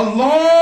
அல்லாஹு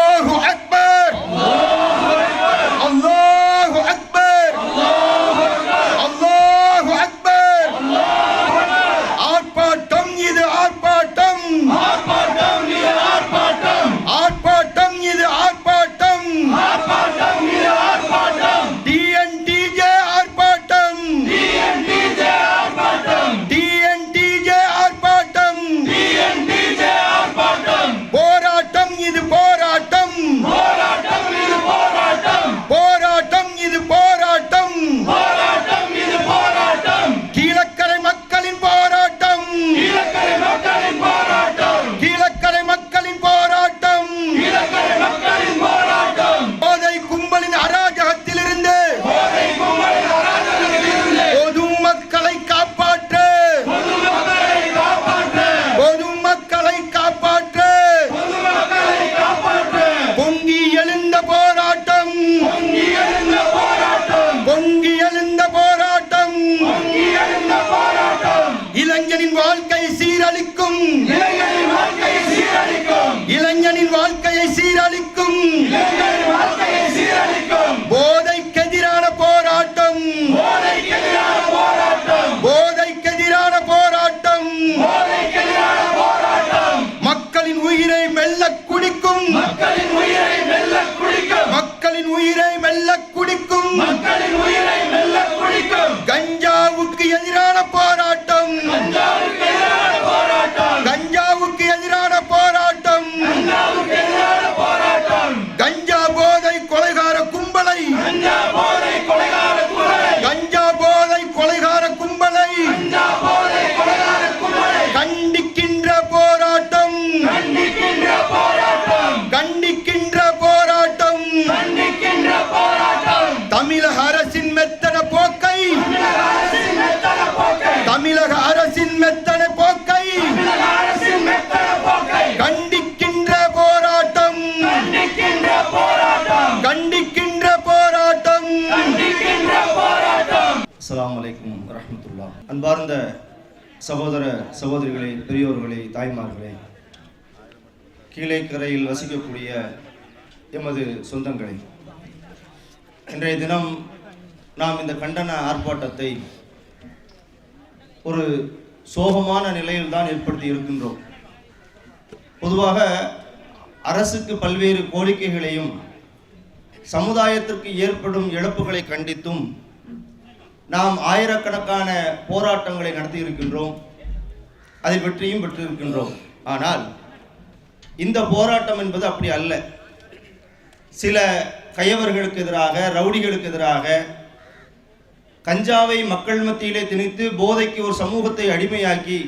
அஸ்லாம் வலைக்கும் ரஹமத்துல்லா அன்பார்ந்த சகோதர சகோதரிகளே பெரியோர்களே தாய்மார்களே கீழே கரையில் வசிக்கக்கூடிய எமது சொந்தங்களே இன்றைய தினம் நாம் இந்த கண்டன ஆர்ப்பாட்டத்தை ஒரு சோகமான நிலையில் தான் ஏற்படுத்தி இருக்கின்றோம். பொதுவாக அரசுக்கு பல்வேறு கோரிக்கைகளையும் சமுதாயத்திற்கு ஏற்படும் இழப்புகளை கண்டித்தும் நாம் ஆயிரக்கணக்கான போராட்டங்களை நடத்தி இருக்கின்றோம் அதில் வெற்றியும் பெற்றிருக்கின்றோம். ஆனால் இந்த போராட்டம் என்பது அப்படி அல்ல. சில கையவர்களுக்கு எதிராக ரவுடிகளுக்கு எதிராக கஞ்சாவை மக்கள் மத்தியிலே திணித்து போதைக்கு ஒரு சமூகத்தை அடிமையாக்கி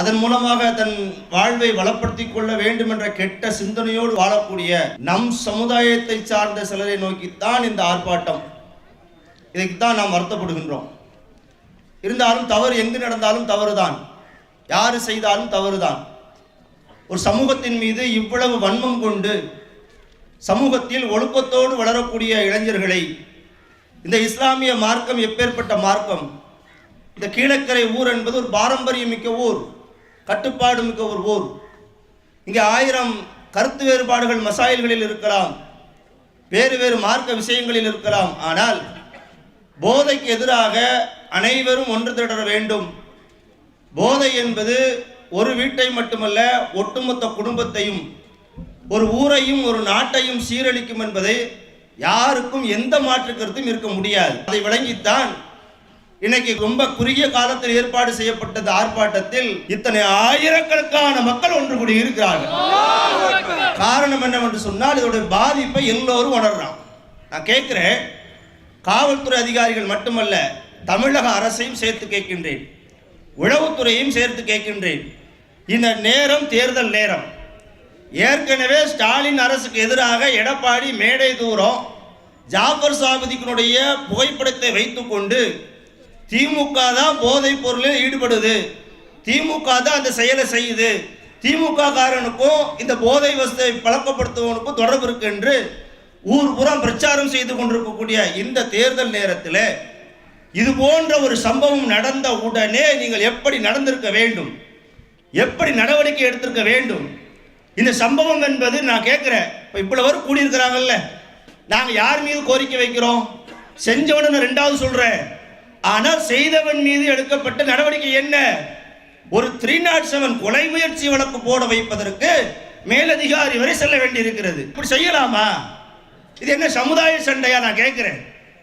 அதன் மூலமாக தன் வாழ்வை வளப்படுத்திக் கொள்ள வேண்டும் என்ற கெட்ட சிந்தனையோடு வாழக்கூடிய நம் சமுதாயத்தை சார்ந்த சிலரை நோக்கித்தான் இந்த ஆர்ப்பாட்டம். இதைத்தான் நாம் வருத்தப்படுகின்றோம். இருந்தாலும் தவறு எங்கு நடந்தாலும் தவறுதான். யாரு செய்தாலும் தவறுதான். ஒரு சமூகத்தின் மீது இவ்வளவு வன்மம் கொண்டு சமூகத்தில் ஒழுக்கத்தோடு வளரக்கூடிய இளைஞர்களை இந்த இஸ்லாமிய மார்க்கம் எப்பேற்பட்ட மார்க்கம்? இந்த கீழக்கரை ஊர் என்பது ஒரு பாரம்பரியம் மிக்க ஊர் கட்டுப்பாடு மிக்க ஒரு ஊர். இங்கே ஆயிரம் கருத்து வேறுபாடுகள் மசாயல்களில் இருக்கலாம் வேறு வேறு மார்க்க விஷயங்களில் இருக்கலாம். ஆனால் போதைக்கு எதிராக அனைவரும் ஒன்று திரட வேண்டும். போதை என்பது ஒரு வீட்டை மட்டுமல்ல ஒட்டுமொத்த குடும்பத்தையும் ஒரு ஊரையும் ஒரு நாட்டையும் சீரழிக்கும் என்பதை யாருக்கும் எந்த மாற்று கருத்தும் இருக்க முடியாது. அதை விளங்கித்தான் இன்னைக்கு ரொம்ப குறுகிய காலத்தில் ஏற்பாடு செய்யப்பட்டது ஆர்ப்பாட்டத்தில் இத்தனை ஆயிரக்கணக்கான மக்கள் ஒன்று கூடி இருக்கிறார்கள். காரணம் என்னவென்று சொன்னால் இதோட பாதிப்பை எல்லோரும் உணர்றான் நான் கேட்கிறேன் காவல்துறை அதிகாரிகள் மட்டுமல்ல தமிழக அரசையும் சேர்த்து கேட்கின்றேன். உளவுத்துறையும் சேர்த்து கேட்கின்றேன். இந்த நேரம் தேர்தல் நேரம். ஏற்கனவே ஸ்டாலின் அரசுக்கு எதிராக எடப்பாடி மேடை தூரம் ஜாஃபர் சாபதிக்கினுடைய புகைப்படத்தை வைத்துக்கொண்டு திமுக தான் போதைப் பொருளில் ஈடுபடுது. திமுக தான் அந்த செயலை செய்யுது. திமுக காரனுக்கும் இந்த போதை வசதியை பழக்கப்படுத்துவனுக்கும் தொடர்பு இருக்கு என்று ஊர் புறம் பிரச்சாரம் செய்து கொண்டிருக்கக்கூடிய இந்த தேர்தல் நேரத்தில் இது போன்ற ஒரு சம்பவம் நடந்த உடனே நீங்கள் எப்படி நடந்திருக்க வேண்டும்? எப்படி நடவடிக்கை எடுத்திருக்க வேண்டும்? இந்த சம்பவம் என்பது நான் கேட்குறேன். இப்போ இவ்வளோ பேர் கூடியிருக்கிறாங்கல்ல. நாங்கள் யார் மீது கோரிக்கை வைக்கிறோம்? செஞ்சவன நான் ரெண்டாவது சொல்கிறேன் ஆனால் செய்தவன் மீது எடுக்கப்பட்ட நடவடிக்கை என்ன? ஒரு த்ரீ நாட் செவன் கொலை முயற்சி வழக்கு போட வைப்பதற்கு மேலதிகாரி வரை செல்ல வேண்டியிருக்கிறது. இப்படி செய்யலாமா? இது என்ன சமுதாய சண்டையா நான் கேட்கிறேன்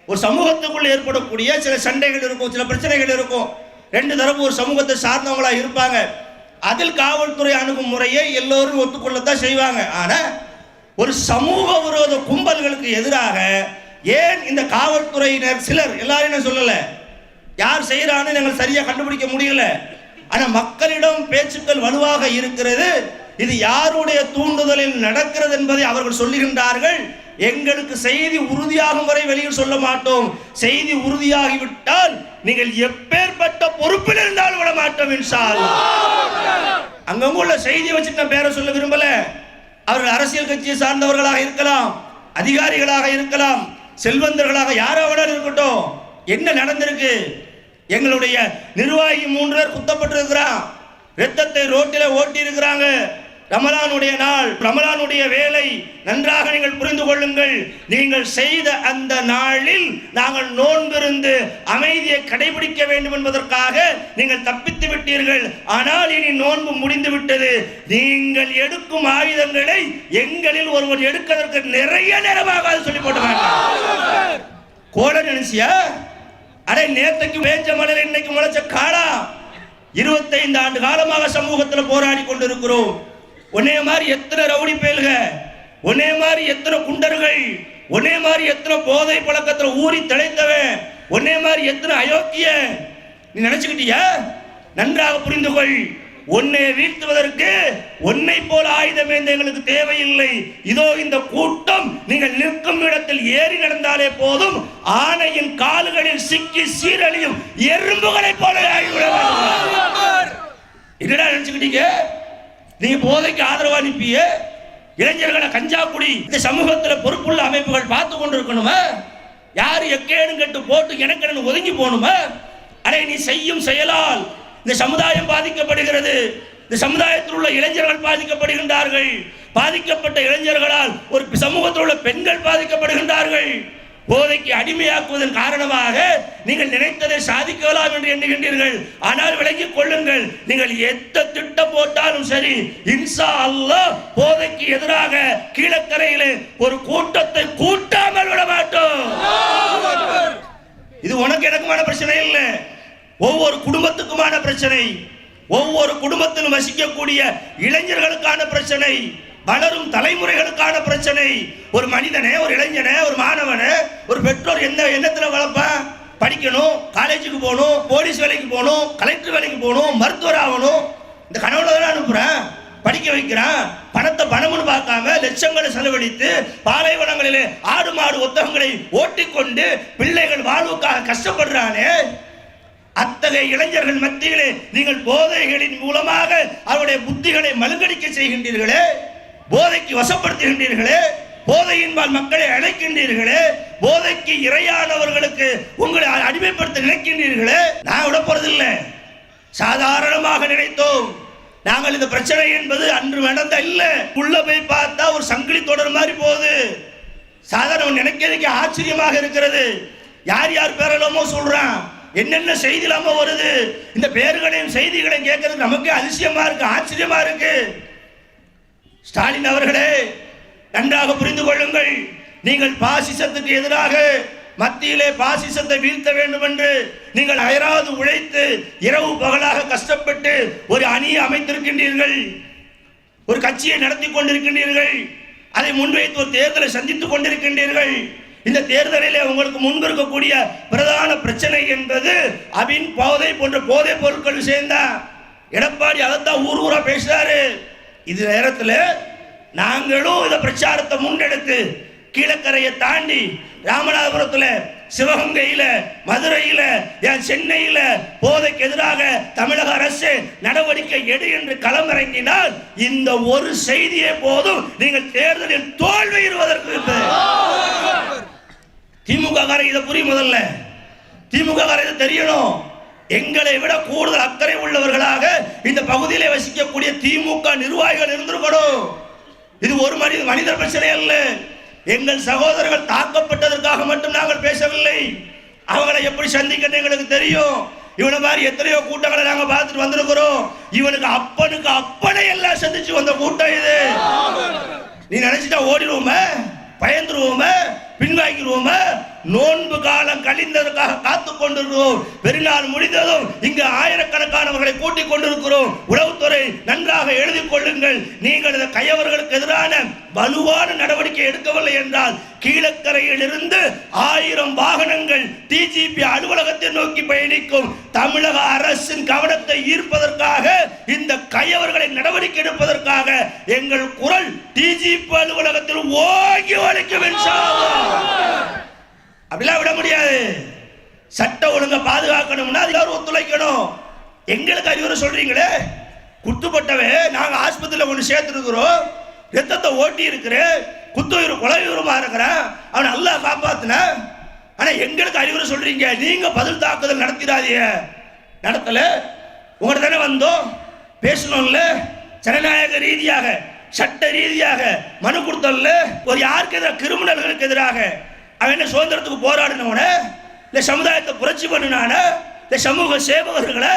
ஒரு சமூகத்துக்குள்ள ஏற்படக்கூடிய சில சண்டைகள் இருக்கும் சில பிரச்சனைகள் இருக்கும். ரெண்டு தரப்பு ஒரு சமூகத்தை சார்ந்தவங்களா இருப்பாங்க. அதில் காவல்துறை அணுகும் முறையை எல்லோரும் ஒத்துக்கொள்ளத்தான் செய்வாங்க. ஆனா ஒரு சமூக விரோத கும்பல்களுக்கு எதிராக ஏன் இந்த காவல்துறையினர் சிலர் எல்லாரும் நான் சொல்லல? யார் செய்யறான்னு நாங்கள் சரியா கண்டுபிடிக்க முடியல. ஆனா மக்களிடம் பேச்சுக்கள் வலுவாக இருக்கிறது. இது யாருடைய தூண்டுதலில் நடக்கிறது என்பதை அவர்கள் சொல்லுகின்றார்கள். எங்களுக்கு செய்தி உறுதியாகும் வரை வெளியில் சொல்ல மாட்டோம். செய்தி உறுதியாகிவிட்டால் நீங்கள் எப்பேற்பட்ட பொறுப்பில் இருந்தாலும் விட மாட்டோம் இன்ஷா அல்லாஹ். அங்கங்க உள்ள செய்தி வச்சுட்டு நான் பேரை சொல்ல விரும்பல. அவர்கள் அரசியல் கட்சியை சார்ந்தவர்களாக இருக்கலாம் அதிகாரிகளாக இருக்கலாம் செல்வந்தர்களாக யாரோ வேணாலும் இருக்கட்டும். என்ன நடந்திருக்கு? எங்களுடைய நிர்வாகி மூன்று பேர் குத்தப்பட்டிருக்கிறான். ரத்தத்தை ரோட்டில் ஓட்டி இருக்கிறாங்க ரமலானுடைய நாள் ரமலானுடைய வேலை நன்றாக நீங்கள் புரிந்து கொள்ளுங்கள். நீங்கள் செய்த அந்த நாளில் நாங்கள் நோன்பிருந்து அமைதியை கடைபிடிக்க வேண்டும் என்பதற்காக நீங்கள் தப்பித்து விட்டீர்கள். ஆனால் இனி நோன்பு முடிந்து விட்டது. நீங்கள் எடுக்கும் ஆயுதங்களை எங்களில் ஒருவர் எடுக்கிறதற்கு நிறைய நேரமாக சொல்லி போட்டுவாங்க கோல நினைச்சியா? அடே நேத்தைக்கு வேஞ்ச மலர் இன்னைக்கு முளைச்ச காடா. இருபத்தைந்து ஆண்டு காலமாக சமூகத்தில் போராடி கொண்டிருக்கிறோம். உன்னே மாதிரி எத்தனை ரவுடி பயல்க உன்னே மாதிரி எத்தனை குண்டர்கள்? உன்னே மாதிரி எத்தனை போதை பழக்கத்துல ஊறி திளைத்தவன்? உன்னே மாதிரி எத்தனை அயோக்கிய? நீ நினைச்சுக்கிட்டியா? நன்றாக புரிந்து கொள். உன்னை வீழ்த்துவதற்கு உன்னை போல ஆயுதம் எங்களுக்கு தேவையில்லை. இதோ இந்த கூட்டம் நீங்கள் நிற்கும் இடத்தில் ஏறி நடந்தாலே போதும். ஆணையின் கால்களில் சிக்கி சீரழியும் எறும்புகளைப் போல என்னடா நினைச்சுக்கிட்டீங்க? நீ போதைக்கு ஆதரவா அனுப்பிய இளைஞர்களை கஞ்சா குடி இந்த சமூகத்தில் பொறுப்புள்ள அமைப்புகள் பார்த்து கொண்டிருக்கணுமா? யாரு எக்கேனு கட்டு போட்டு எனக்கு ஒதுங்கி போகணுமா? அடே நீ செய்யும் செயலால் இந்த சமுதாயம் பாதிக்கப்படுகிறது. இந்த சமுதாயத்தில் உள்ள இளைஞர்கள் பாதிக்கப்படுகின்றார்கள். பாதிக்கப்பட்ட இளைஞர்களால் ஒரு சமூகத்தில் உள்ள பெண்கள் பாதிக்கப்படுகின்றார்கள். போதைக்கு அடிமையாக்குவதன் காரணமாக நீங்கள் நினைத்ததை சாதிக்கலாம் என்று எண்ணுகின்றீர்கள். ஆனால் விளங்கிக் கொள்ளுங்கள் நீங்கள் எந்த திட்டம் போட்டாலும் சரி இன்சா அல்லாஹ் போதைக்கு எதிராக கீழக்கரையிலே ஒரு கூட்டத்தை கூட்டாமல் விட மாட்டோம் இது உனக்கு எனக்குமான பிரச்சனை இல்லை. ஒவ்வொரு குடும்பத்துக்குமான பிரச்சனை. ஒவ்வொரு குடும்பத்திலும் வசிக்கக்கூடிய இளைஞர்களுக்கான பிரச்சனை. வளரும் தலைமுறைகளுக்கான பிரச்சனை. ஒரு மனிதனே ஒரு இளைஞனே ஒரு மாணவனே ஒரு பெற்றோர் எந்த எண்ணத்தில் வளர்ப்பான் படிக்கணும் காலேஜுக்கு போகணும் போலீஸ் வேலைக்கு போகணும் கலெக்டர் வேலைக்கு போகணும் மருத்துவர் ஆகணும். இந்த கனவுல தான் அனுப்புகிறேன் படிக்க வைக்கிறான். பணத்தை பணம்னு பார்க்காம லட்சங்களை செலவழித்து பாலைவனங்களிலே ஆடு மாடு ஒத்தகங்களை ஓட்டிக்கொண்டு பிள்ளைகள் வாழ்வுக்காக கஷ்டப்படுறானே. அத்தகைய இளைஞர்கள் மத்தியிலே நீங்கள் போதைகளின் மூலமாக அவருடைய புத்திகளை மழுங்கடிக்க செய்கின்றீர்களே. போதைக்கு வசப்படுத்துகின்றீர்களே போதையின்பால் மக்களை அழைக்கின்றீர்களே போதைக்கு இரையானவர்களுக்கு உங்களை அடிமைப்படுத்த நினைக்கின்றீர்களே நான் விட போறதில்லை. சாதாரணமாக நினைத்தோம். நாங்கள் இந்த பிரச்சனை என்பது அன்று நடந்த இல்ல உள்ள போய் பார்த்தா ஒரு சங்கிலி தொடர் மாதிரி போகுது. சாதாரண நினைக்கிறதுக்கு ஆச்சரியமாக இருக்கிறது. யார் யார் பேரெல்லாமோ சொல்றான். என்னென்ன செய்தி இல்லாம வருது. இந்த பேர்களையும் செய்திகளையும் கேட்கறது நமக்கு அதிசயமா இருக்கு ஆச்சரியமா இருக்கு. ஸ்டாலின் அவர்களே நன்றாக புரிந்து கொள்ளுங்கள். நீங்கள் பாசிசத்துக்கு எதிராக மத்தியிலே பாசிசத்தை வீழ்த்த வேண்டும் என்று நீங்கள் அயராது உழைத்து இரவு பகலாக கஷ்டப்பட்டு ஒரு அணியை அமைத்திருக்கின்றீர்கள். ஒரு கட்சியை நடத்தி கொண்டிருக்கின்றீர்கள். அதை முன்வைத்து ஒரு தேர்தலை சந்தித்துக் கொண்டிருக்கின்றீர்கள். இந்த தேர்தலிலே உங்களுக்கு முன்பு இருக்கக்கூடிய பிரதான பிரச்சனை என்பது அபின் போதை போன்ற போதைப் பொருட்கள் சேர்ந்த எடப்பாடி அதைத்தான் ஊர் ஊரா பேசுறாரு. இது நேரத்தில் நாங்களும் இந்த பிரச்சாரத்தை முன்னெடுத்து கீழக்கரையை தாண்டி ராமநாதபுரத்தில் சிவகங்கையில் மதுரையில் ஏன் சென்னையில் போதைக்கு எதிராக தமிழக அரசு நடவடிக்கை எடு என்று களமிறங்கினால் இந்த ஒரு செய்தியே போதும். நீங்கள் தேர்தலில் தோல்வியுறுவதற்கு திமுக காரை இதை புரியும் முதல்ல. திமுக காரை இதை தெரியணும். எங்களை விட கூடுதல் அக்கறை உள்ளவர்களாக இந்த பகுதியிலே வசிக்கக்கூடிய திமுக நிர்வாகிகள் இருந்திருக்கணும். இது ஒரு மனித மனிதர் பிரச்சனை அல்ல. எங்கள் சகோதரர்கள் தாக்கப்பட்டதற்காக மட்டும் நாங்கள் பேசவில்லை. அவங்களை எப்படி சந்திக்கணும் எங்களுக்கு தெரியும். இவனை மாதிரி எத்தனையோ கூட்டங்களை நாங்க பார்த்துட்டு வந்திருக்கிறோம். இவனுக்கு அப்பனுக்கு அப்பனை எல்லாம் சந்திச்சு வந்த கூட்டம் இது. நீ நினைச்சிட்டா ஓடிடுவோமே? பயந்துருவோமே? பின்வாங்கிடுவோமே? நோன்பு காலம் கழிந்ததற்காக காத்து கொண்டிருக்கிறோம் பெருநாள் முடிந்ததும் இங்கு ஆயிரக்கணக்கானவர்களை கூட்டிக் கொண்டிருக்கிறோம். உளவுத்துறை நன்றாக எழுதி கொள்ளுங்கள். நீங்கள் இந்த கையவர்களுக்கு எதிரான வலுவான நடவடிக்கை எடுக்கவில்லை என்றால் கீழக்கரையில் இருந்து ஆயிரம் வாகனங்கள் டிஜிபி அலுவலகத்தை நோக்கி பயணிக்கும் தமிழக அரசின் கவனத்தை ஈர்ப்பதற்காக இந்த கையவர்களை நடவடிக்கை எடுப்பதற்காக எங்கள் குரல் டிஜிபி அலுவலகத்தில் ஓங்கி ஒலிக்கும் இன்ஷா அப்படிலாம் விட முடியாது. சட்ட ஒழுங்கை பாதுகாக்கணும்னா அதுக்கு ஒத்துழைக்கணும். எங்களுக்கு அறிவுரை சொல்றீங்களே? குத்துப்பட்டவன் நாங்கள் ஆஸ்பத்திரியில் ஒன்று சேர்த்துருக்குறோம். ரத்தத்தை ஓட்டி இருக்கிறேன் குத்துயிர் கொலையுரமா இருக்கிறேன். அவனை நல்லா காப்பாத்துன. ஆனா எங்களுக்கு அறிவுரை சொல்றீங்க. நீங்க பதில் தாக்குதல் நடத்திடாதீங்க. நடத்தல? உங்கள்கிட்ட தானே வந்தோம். பேசணும்ல? ஜனநாயக ரீதியாக சட்ட ரீதியாக மனு கொடுத்தல ஒரு யாருக்கு எதிராக கிரிமினல்களுக்கு எதிராக? அவன் என்ன சுதந்திரத்துக்கு போராடினவன? இல்லை சமுதாயத்தை புரட்சி பண்ணினான? இல்லை சமூக சேவகர்களை?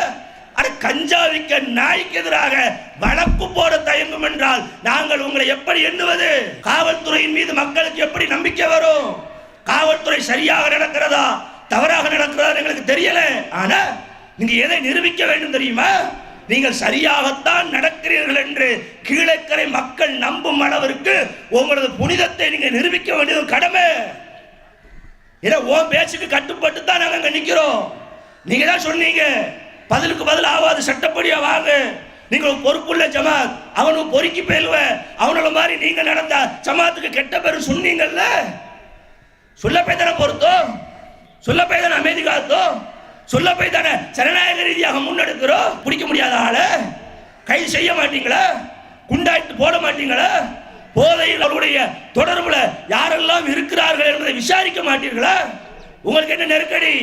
அட கஞ்சாவிக்க நாய்க்கு எதிராக வழக்கு போட தயங்கும் என்றால் நாங்கள் உங்களை எப்படி எண்ணுவது? காவல்துறையின் மீது மக்களுக்கு எப்படி நம்பிக்கை வரும்? காவல்துறை சரியாக நடக்கிறதா? தவறாக நடக்கிறதா எங்களுக்கு தெரியல. ஆனா நீங்க எதை நிரூபிக்க வேண்டும் தெரியுமா? நீங்கள் சரியாகத்தான் நடக்கிறீர்கள் என்று கீழக்கரை மக்கள் நம்பும் அளவிற்கு உங்களது புனிதத்தை நீங்க நிரூபிக்க வேண்டியது கடமை. ஏன்னா உன் பேச்சுக்கு கட்டுப்பட்டு தான் நாங்கள் அங்கே நிற்கிறோம் நீங்கள் தான் சொன்னீங்க பதிலுக்கு பதில் ஆகாது சட்டப்படியாக வாங்க. நீங்கள் பொறுப்புள்ள ஜமாத். அவனும் பொறுக்கி போயிடுவ அவனோட மாதிரி நீங்கள் நடந்தா ஜமாத்துக்கு கெட்ட பேர் சொன்னீங்கல்ல? சொல்ல போய் தானே பொறுத்தோம் சொல்ல போய் தானே அமைதி காத்தோம்? சொல்ல போய் தானே ஜனநாயக ரீதியாக முன்னெடுக்கிறோம்? பிடிக்க முடியாத ஆளை? கைது செய்ய மாட்டீங்களா? குண்டாயிட்டு போட மாட்டீங்களா? போதையில் அவருடைய தொடர்புல யாரெல்லாம் இருக்கிறார்கள் என்பதை விசாரிக்க மாட்டீர்களா? உங்களுக்கு என்ன நெருக்கடி?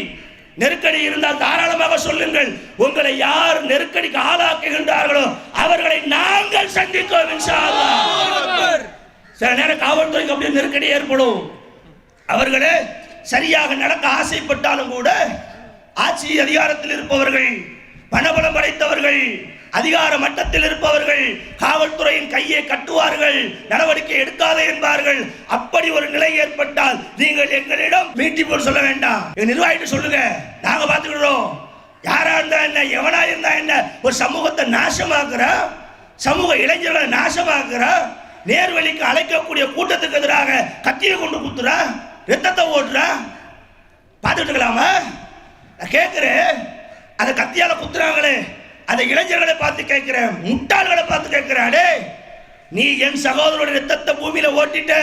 நெருக்கடி இருந்தால் தாராளமாக சொல்லுங்கள். உங்களை யார் நெருக்கடிக்கு ஆளாக்குகின்றார்களோ அவர்களை நாங்கள் சந்திக்கோம் சில நேரம் காவல்துறைக்கு அப்படியே நெருக்கடி ஏற்படும். அவர்களே சரியாக நடக்க ஆசைப்பட்டாலும் கூட ஆட்சி அதிகாரத்தில் இருப்பவர்கள் பணபலம் படைத்தவர்கள் அதிகார மட்டத்தில் இருப்பவர்கள் காவல்துறையின் கையை கட்டுவார்கள் நடவடிக்கை எடுக்காதே என்பார்கள். அப்படி ஒரு நிலை ஏற்பட்டால் நீங்கள் எங்களிடம் மீட்டி போல் சொல்ல வேண்டாம். எங்க நிர்வாகிட்டு சொல்லுங்க. நாங்க பார்த்துக்கிறோம் யாரா இருந்தா என்ன எவனா இருந்தா என்ன ஒரு சமூகத்தை நாசமாக்குற? சமூக இளைஞர்களை நாசமாக்குற? நேர்வழிக்கு அழைக்கக்கூடிய கூட்டத்துக்கு எதிராக கத்தியை கொண்டு குத்துறா? ரத்தத்தை ஓட்டுறா? பார்த்துட்டு இருக்கலாமா நான் கேட்கிறேன். அதை கத்தியால குத்துறாங்களே. அந்த இளைஞர்களை பார்த்து கேட்கிறேன். முட்டாள்களை பார்த்து கேட்கிறாடே நீ என் சகோதரனுடைய ரத்தத்தை பூமியில ஓட்டிட்ட.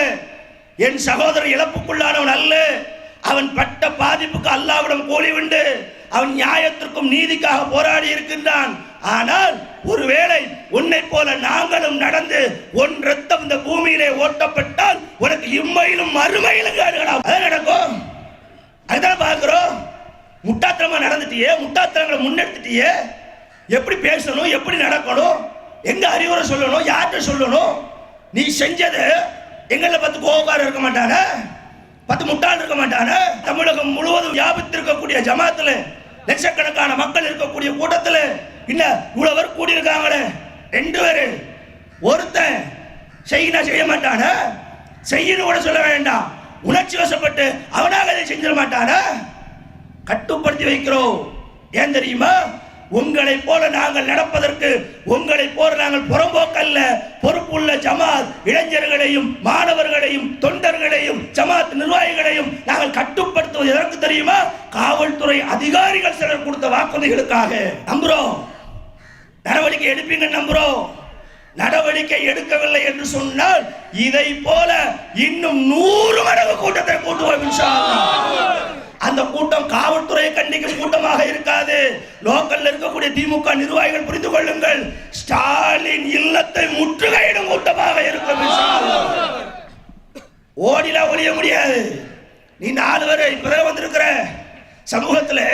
என் சகோதரன் இழப்புக்குள்ளானவன் அல்ல. அவன் பட்ட பாதிப்புக்கு அல்லாவிடம் கூலி உண்டு. அவன் நியாயத்திற்கும் நீதிக்காக போராடி இருக்கின்றான். ஆனால் ஒருவேளை உன்னை போல நாங்களும் நடந்து உன் ரத்தம் இந்த பூமியிலே ஓட்டப்பட்டால் உனக்கு இம்மையிலும் மறுமையிலும் நடக்கும். அதுதான் பார்க்கிறோம். முட்டாத்தனமா நடந்துட்டியே? முட்டாத்தனங்களை முன்னெடுத்துட்டியே? எப்படி பேசணும்? எப்படி நடக்கணும்? எங்க அறிவுரை சொல்லணும்? யார்கிட்ட சொல்லணும்? நீ செஞ்சது எங்களை பத்து கோபக்காரர் இருக்க மாட்டானே பத்து முட்டாள் இருக்க மாட்டானே தமிழகம் முழுவதும் வியாபித்திருக்கக்கூடிய ஜமாத்துல லட்சக்கணக்கான மக்கள் இருக்கக்கூடிய கூட்டத்துல இல்ல இவ்வளவு பேர் கூடியிருக்காங்களே? ரெண்டு பேரு. ஒருத்தன் செய்யினா செய்ய மாட்டானே? செய்யணும் கூட சொல்ல வேண்டாம். உணர்ச்சி வசப்பட்டு அவனாக அதை செஞ்சிட மாட்டானா? கட்டுப்படுத்தி வைக்கிறோம். ஏன் தெரியுமா? உங்களைப் போல நாங்கள் நடப்பதற்கு உங்களைப் போல நாங்கள் புறம்போக்கல்ல பொறுப்புள்ள ஜமாத் இளைஞர்களையும் மாணவர்களையும் தொண்டர்களையும் ஜமாத் நிர்வாகிகளையும் நாங்கள் கட்டுப்படுத்துவது எதற்கு தெரியுமா? காவல்துறை அதிகாரிகள் சிலர் கொடுத்த வாக்குறுதிகளுக்காக. நம்புறோம். நடவடிக்கை எடுப்பீங்க நம்புறோம். நடவடிக்கை எடுக்கவில்லை என்று சொன்னால் இதை போல இன்னும் நூறு மடங்கு கூட்டத்தை கூட்டுவோம் அந்த கூட்டம் காவல்துறையை கண்டிக்கும் கூட்டமாக இருக்காது. லோக்கல்ல இருக்கக்கூடிய திமுக நிர்வாகிகள் புரிந்து கொள்ளுங்கள். ஸ்டாலின் இல்லத்தை முற்றுகையிடும் கூட்டமாக இருக்கும் ஓடில ஒழிய முடியாது. நீ நாலு பேர் பிறகு வந்திருக்கிற? சமூகத்தில்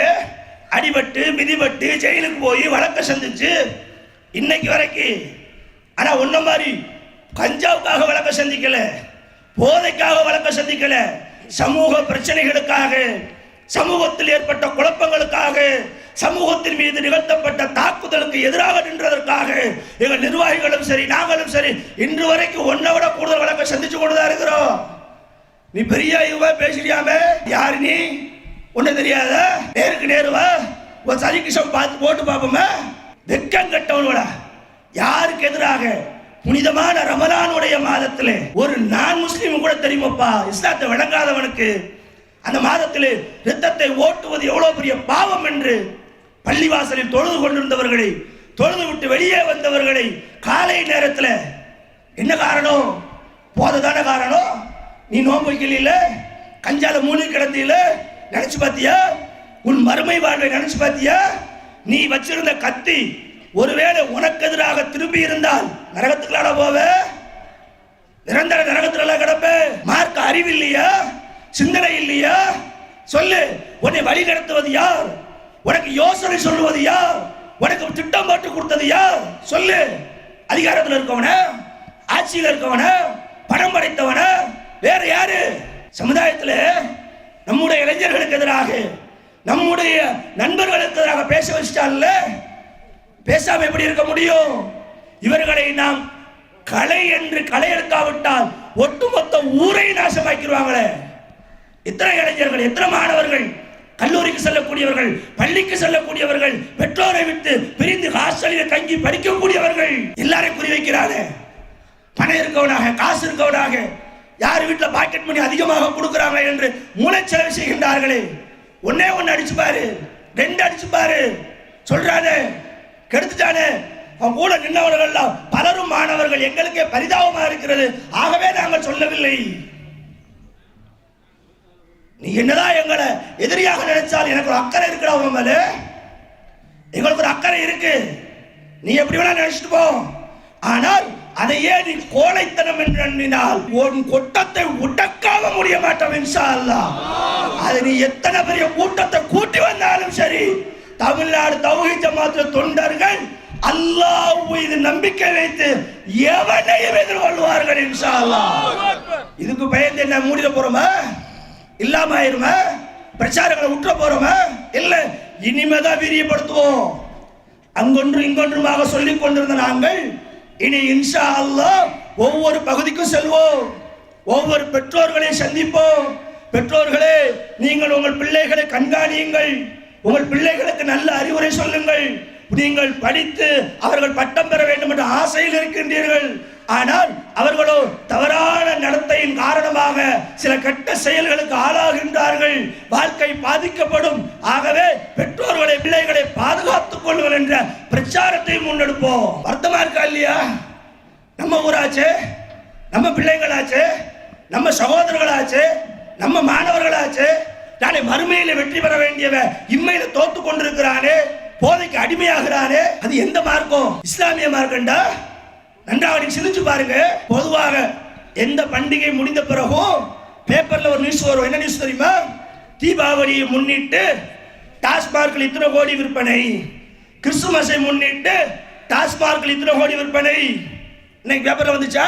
அடிபட்டு மிதிபட்டு ஜெயிலுக்கு போய் வழக்க சந்திச்சு இன்னைக்கு வரைக்கும். ஆனா ஒன்ன மாதிரி கஞ்சாவுக்காக வழக்க சந்திக்கல போதைக்காக வழக்க சந்திக்கல சமூக பிரச்சனைகளுக்காக சமூகத்தில் ஏற்பட்ட குழப்பங்களுக்காக சமூகத்தின் மீது நிகழ்த்தப்பட்ட தாக்குதலுக்கு எதிராக நின்றதற்காக எங்கள் நிர்வாகிகளும் சரி நாங்களும் சரி இன்று வரைக்கும் ஒன்றை விட கூடுதல் வழக்கை சந்திச்சு கொண்டுதான் இருக்கிறோம். நீ பெரிய இவ பேசுறியாம யாரு நீ? ஒண்ணு தெரியாத? நேருக்கு நேருவா? ஒரு சதிகிஷம் பார்த்து போட்டு பார்ப்போமே? வெக்கம் கட்டவனோட யாருக்கு எதிராக? புனிதமான ரமலானுடைய மாதத்தில் ஒரு நான் முஸ்லீம் கூட தெரியுமாப்பா? இஸ்லாத்தை விளங்காதவனுக்கு அந்த மாதத்தில் ரத்தத்தை ஓட்டுவது எவ்வளவு பெரிய பாவம் என்று பள்ளிவாசலில் தொழுது கொண்டிருந்தவர்களை தொழுது விட்டு வெளியே வந்தவர்களை காலை நேரத்தில் என்ன காரணம்? போததான காரணம்? நீ நோன்பு வைக்கல கஞ்சால மூணு கிடந்தியில நினைச்சு பார்த்தியா? உன் மறுமை வாழ்வை நினைச்சு பார்த்தியா? நீ வச்சிருந்த கத்தி ஒருவேளை உனக்கு எதிராக திரும்பி இருந்தால் நரகத்துக்குள்ளாட போவ? நிரந்தர நரகத்துல கிடப்ப? மார்க்க அறிவில்லையா? சிந்தனை இல்லையா? சொல்லு. உன்னை வழி நடத்துவது யார்? உனக்கு யோசனை சொல்லுவது யார்? உனக்கு திட்டம் போட்டு கொடுத்தது யார்? சொல்லு. அதிகாரத்தில் இருக்கவன? ஆட்சியில் இருக்கவன? பணம் படைத்தவன? வேற யாரு? சமுதாயத்தில் நம்முடைய இளைஞர்களுக்கு எதிராக நம்முடைய நண்பர்களுக்கு எதிராக பேச வச்சிட்டால பேசாம எப்படி இருக்க முடியும்? இவர்களை நாம் கலை என்று களை எடுக்காவிட்டால் ஒட்டுமொத்த ஊரை நாசமாக்கிடுவாங்களே. எத்தனை இளைஞர்கள் எத்தனை மாணவர்கள் கல்லூரிக்கு செல்லக்கூடியவர்கள் பள்ளிக்கு செல்லக்கூடியவர்கள் பெற்றோரை விட்டு பிரிந்து ஹாஸ்டலில் தங்கி படிக்கக்கூடியவர்கள் எல்லாரையும் குறி வைக்கிறாங்க பணம் இருக்கவனாக காசு இருக்கவனாக யார் வீட்டில் பாக்கெட் மணி அதிகமாக கொடுக்குறாங்க என்று மூளைச்செலவு செய்கின்றார்களே. ஒன்னே ஒன்று அடிச்சு பாரு ரெண்டு அடிச்சு பாரு சொல்றானே கெடுத்துட்டானே. அவன் கூட நின்றவர்கள் பலரும் மாணவர்கள் எங்களுக்கே பரிதாபமாக இருக்கிறது. ஆகவே நாங்கள் சொல்லவில்லை. நீ என்னதான் எங்களை எதிரியாக நினைச்சால் எனக்கு ஒரு அக்கறை இருக்குடா உன் மேல. எங்களுக்கு ஒரு அக்கறை இருக்கு. நீ எப்படி வேணா நினைச்சிட்டு போ. ஆனால் அதையே நீ கோழைத்தனம் என்று எண்ணினால்? உன் கொட்டத்தை உடக்காம முடிய மாட்டோம் இன்ஷா அல்லாஹ் அது நீ எத்தனை பெரிய கூட்டத்தை கூட்டி வந்தாலும் சரி. தமிழ்நாடு தௌஹி ஜமாத்து தொண்டர்கள் அல்லாஹ் மீது நம்பிக்கை வைத்து எவனையும் எதிர்கொள்வார்கள் இன்ஷா அல்லாஹ் இதுக்கு பயந்து என்ன மூடிட போறோமா? இல்லாம ஆயிருமா பிரச்சாரங்களை விட்டுற போறோம இல்ல இனிமேதான் வீரியப்படுத்துவோம் அங்கொன்று இங்கொன்றுமாக சொல்லிக் கொண்டிருந்த நாங்கள் இனி இன்ஷா அல்லா ஒவ்வொரு பகுதிக்கும் செல்வோம். ஒவ்வொரு பெற்றோர்களையும் சந்திப்போம். பெற்றோர்களே நீங்கள் உங்கள் பிள்ளைகளை கண்காணியுங்கள். உங்கள் பிள்ளைகளுக்கு நல்ல அறிவுரை சொல்லுங்கள். நீங்கள் படித்து அவர்கள் பட்டம் பெற வேண்டும் என்ற ஆசையில் இருக்கின்றீர்கள். ஆனால் அவர்களோ தவறான நடத்தையின் காரணமாக சில கெட்ட செயல்களுக்கு ஆளாகின்றார்கள். வாழ்க்கை பாதிக்கப்படும். ஆகவே பெற்றோர்களை பிள்ளைகளை பாதுகாத்துக் கொள்ளுங்கள் என்ற பிரச்சாரத்தை முன்னெடுப்போம். வருத்தமா இருக்கா இல்லையா? நம்ம ஊராச்சே நம்ம பிள்ளைங்களாச்சே நம்ம சகோதரர்களாச்சு நம்ம மாணவர்களாச்சே நாளை மறுமையில வெற்றி பெற வேண்டியவன் இம்மையில தோத்து கொண்டிருக்கிறானே. போதைக்கு அடிமையாகிறாரு அது எந்த மார்க்கம்? இஸ்லாமிய மார்க்கண்டா? நன்றாக நீங்க சிந்திச்சு பாருங்க. பொதுவாக எந்த பண்டிகை முடிந்த பிறகும் பேப்பர்ல ஒரு நியூஸ் வரும். என்ன நியூஸ் தெரியுமா? தீபாவளியை முன்னிட்டு டாஸ்மார்க்கில் இத்தனை கோடி விற்பனை. கிறிஸ்துமஸை முன்னிட்டு டாஸ்மார்க்கில் இத்தனை கோடி விற்பனை. இன்னைக்கு பேப்பர்ல வந்துச்சா?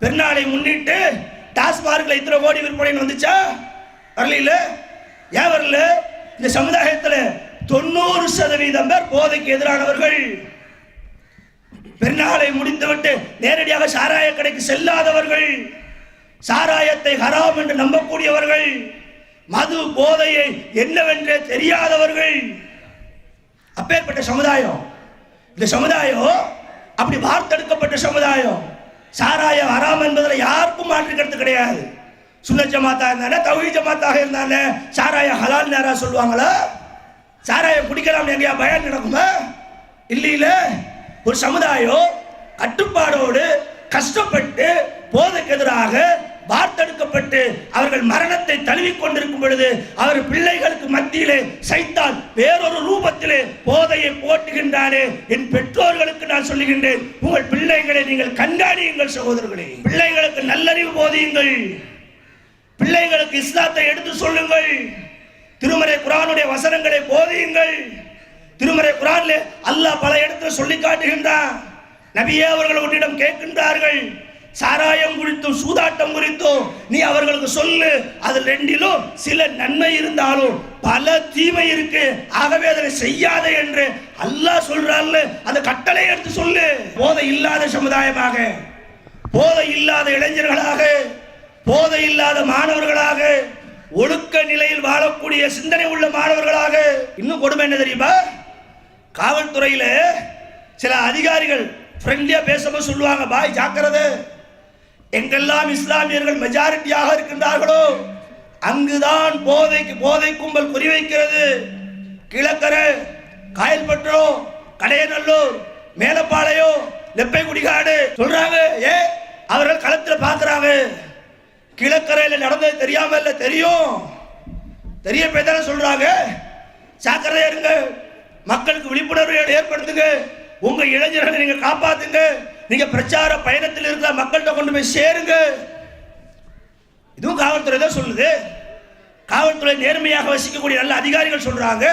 பெருநாளை முன்னிட்டு டாஸ்மார்க்கில் இத்தனை கோடி விற்பனைன்னு வந்துச்சா? வரல ஏன் வரல? இந்த சமுதாயத்தில் தொண்ணூறு சதவீதம் பேர் போதைக்கு எதிரானவர்கள். பெருநாளை முடிந்துவிட்டு நேரடியாக சாராய கடைக்கு செல்லாதவர்கள். சாராயத்தை ஹராம் என்று நம்பக்கூடியவர்கள். மது போதையை என்னவென்றே தெரியாதவர்கள். அப்பேற்பட்ட சமுதாயம். இந்த சமுதாயம் அப்படி வார்த்தெடுக்கப்பட்ட சமுதாயம். சாராயம் ஹராம் என்பதில் யாருக்கும் மாற்றிக்கிறது கிடையாது. சுன்ன ஜமாத்தா இருந்தானே தௌஹி ஜமாத்தாக இருந்தானே சாராயம் ஹலால் நேரா சொல்லுவாங்களா? சாராயம் குடிக்கலாம் எங்கேயா? பயம் நடக்குமா இல்லையில ஒரு சமுதாயம் கட்டுப்பாடோடு கஷ்டப்பட்டு போதைக்கு எதிராக வார்த்தெடுக்கப்பட்டு அவர்கள் மரணத்தை தழுவிக் கொண்டிருக்கும் பொழுது அவர் பிள்ளைகளுக்கு மத்தியிலே சைத்தான் வேறொரு ரூபத்திலே போதையை போட்டுகின்றானே என் பெற்றோர்களுக்கு நான் சொல்லுகின்றேன். உங்கள் பிள்ளைகளை நீங்கள் கண்காணியுங்கள் சகோதரர்களே. பிள்ளைகளுக்கு நல்லறிவு போதியுங்கள். பிள்ளைகளுக்கு இஸ்லாத்தை எடுத்து சொல்லுங்கள். திருமறை குரானுடைய வசனங்களை போதியுங்கள். திருமறை குரான்ல அல்லாஹ் பல இடத்துல சொல்லி காட்டுகின்றான். நபியே அவர்கள் உன்னிடம் கேட்கின்றார்கள். சாராயம் குறித்தும் சூதாட்டம் குறித்தும் நீ அவர்களுக்கு சொல்லு. அது ரெண்டிலும் சில நன்மை இருந்தாலும் பல தீமை இருக்கு. ஆகவே அதனை செய்யாதே என்று அல்லாஹ் சொல்றான்ல. அந்த கட்டளை எடுத்து சொல்லு. போதை இல்லாத சமுதாயமாக போதை இல்லாத இளைஞர்களாக போதை இல்லாத மாணவர்களாக ஒழுக்க நிலையில் வாழக்கூடிய சிந்தனை உள்ள மாணவர்களாக இன்னும் கொடுமை என்ன தெரியுமா? காவல்துறையில சில அதிகாரிகள் ஃப்ரெண்ட்லியா பேசும்போது சொல்லுவாங்க பாய் ஜாக்கிரதை. எங்கெல்லாம் இஸ்லாமியர்கள் மெஜாரிட்டியாக இருக்கின்றார்களோ அங்குதான் போதைக்கு போதை கும்பல் குறிவைக்கிறது. கிழக்கரை காயல்பற்றோ கடையநல்லூர் மேலப்பாளையோ நெப்பைக்குடிகாடு. சொல்றாங்க ஏ அவர்கள் களத்தில் பாக்குறாங்க. கீழக்கரையில் நடந்தது தெரியாம இல்ல தெரியும். தெரிய போய் தானே சொல்றாங்க. ஜாக்கிரதையா இருங்க மக்களுக்கு விழிப்புணர்வு ஏற்படுத்துங்க. உங்க இளைஞர்களை நீங்க காப்பாத்துங்க. நீங்க பிரச்சார பயணத்தில் இருக்கிற மக்கள்கிட்ட கொண்டு போய் சேருங்க. இதுவும் காவல்துறை தான் சொல்லுது. காவல்துறை நேர்மையாக வசிக்கக்கூடிய நல்ல அதிகாரிகள் சொல்றாங்க.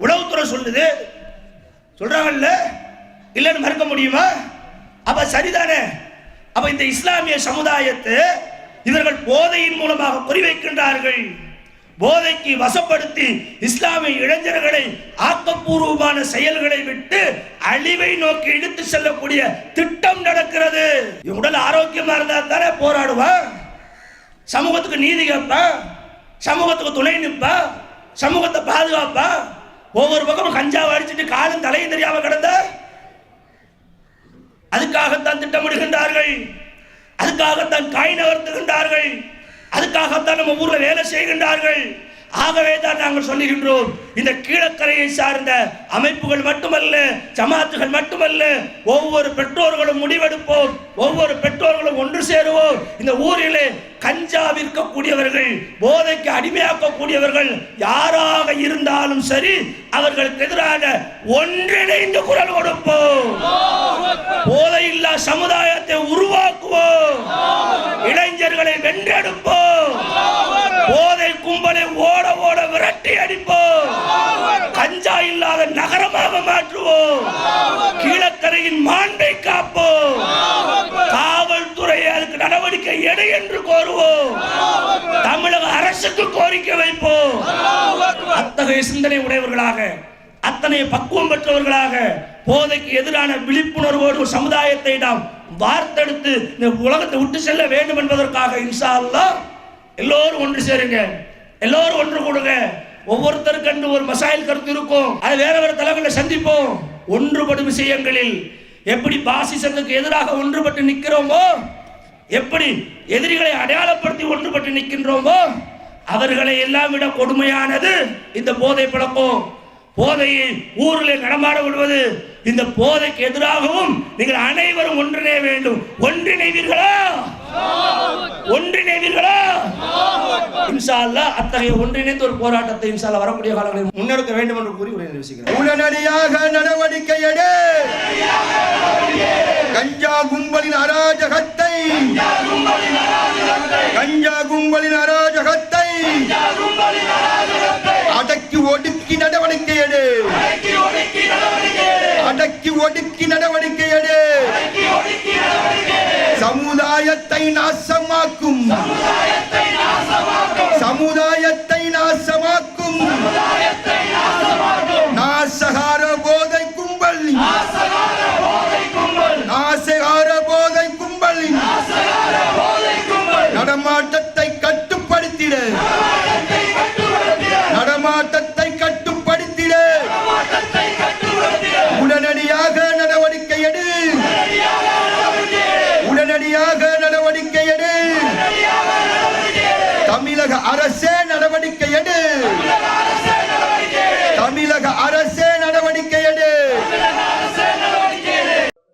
உளவுத்துறை சொல்லுது. சொல்றாங்கல்ல? இல்லைன்னு மறுக்க முடியுமா? அப்ப சரிதானே. அப்ப இந்த இஸ்லாமிய சமுதாயத்தை இவர்கள் போதையின் மூலமாக குறிவைக்கின்றார்கள். போதைக்கு வசப்படுத்தி இஸ்லாமிய இளைஞர்களை ஆக்கப்பூர்வமான செயல்களை விட்டு அழிவை நோக்கி இழுத்து செல்லக்கூடிய திட்டம் நடக்கிறது. உடல் ஆரோக்கியமா இருந்தா தானே போராடுவான் சமூகத்துக்கு நீதி கேட்பா? சமூகத்துக்கு துணை நிற்பா? சமூகத்தை பாதுகாப்பா? ஒவ்வொரு பக்கமும் கஞ்சாவை அடிச்சுட்டு காலும் தலையும் தெரியாம கிடந்த? அதுக்காகத்தான் திட்டமிடுகின்றார்கள். அதுக்காகத்தான் காய் நகர்த்துகின்றார்கள். அதுக்காகத்தான் நம்ம ஊரில் வேலை செய்கின்றார்கள். ஆகவே தான் நாங்கள் சொல்லுகின்றோம். இந்த கீழக்கரையை சார்ந்த அமைப்புகள் மட்டுமல்ல ஜமாத்துகள் மட்டுமல்ல ஒவ்வொரு பெற்றோர்களும் முடிவெடுப்போம். ஒவ்வொரு பெற்றோர்களும் ஒன்று சேருவோம். இந்த ஊரிலே கஞ்சா விற்கக்கூடியவர்கள் போதைக்கு அடிமையாக்கக்கூடியவர்கள் யாராக இருந்தாலும் சரி அவர்களுக்கு எதிராக ஒன்றிணைந்து குரல் கொடுப்போம். போதையில்லா சமுதாயத்தை உருவாக்குவோம். இளைஞர்களை வென்றெடுப்போம். போதை கும்பலை ஓட ஓட விரட்டி அடிப்போம். கஞ்சா இல்லாத நகரமாக மாற்றுவோம். கீழக்கரையின் மாண்பை காப்போம். காவல்துறை அதுக்கு நடவடிக்கை எடு என்று கோருவோம். தமிழக அரசுக்கு கோரிக்கை வைப்போம். அத்தகைய சிந்தனை உடையவர்களாக அத்தனை பக்குவம் பெற்றவர்களாக போதைக்கு எதிரான விழிப்புணர்வோடு சமுதாயத்தை நாம் வார்த்தெடுத்து இந்த உலகத்தை விட்டு செல்ல வேண்டும் என்பதற்காக இன்ஷா எல்லோரும் ஒன்று சேருங்க. எல்லோரும் ஒன்று கொடுங்க. ஒவ்வொருத்தருக்கு கண்டு ஒரு மசாயில் கருத்து இருக்கும். அது வேற வேற தலைவர்களை சந்திப்போம். ஒன்றுபடும் விஷயங்களில் எப்படி பாசிசத்துக்கு எதிராக ஒன்றுபட்டு நிற்கிறோமோ எப்படி எதிரிகளை அடையாளப்படுத்தி ஒன்றுபட்டு நிற்கின்றோமோ அவர்களை எல்லாம் விட கொடுமையானது இந்த போதை பழக்கம். போதையை ஊரில் நடமாட விடுவது இந்த போதைக்கு எதிராகவும் நீங்கள் அனைவரும் ஒன்றிணைய வேண்டும். ஒன்றிணைவீர்களா? ஒன்றிணைவீர்களா? அத்தகைய ஒன்றிணைந்து ஒரு போராட்டத்தை இன்ஷா வரக்கூடிய காலங்களில் முன்னெடுக்க வேண்டும் என்று கூறி உரை நிறுவிக்கிறேன் உடனடியாக நடவடிக்கை எடு. கஞ்சா கும்பலின் அராஜகத்தை. கஞ்சா கும்பலின் அராஜகத்தை. அடக்கி ஒடுக்கி நடவடிக்கை எடு. அடக்கி ஒடுக்கி நடவடிக்கை எடு. சமுதாயத்தை நாசமாக்கும். சமுதாயத்தை நாசமாக்கும்.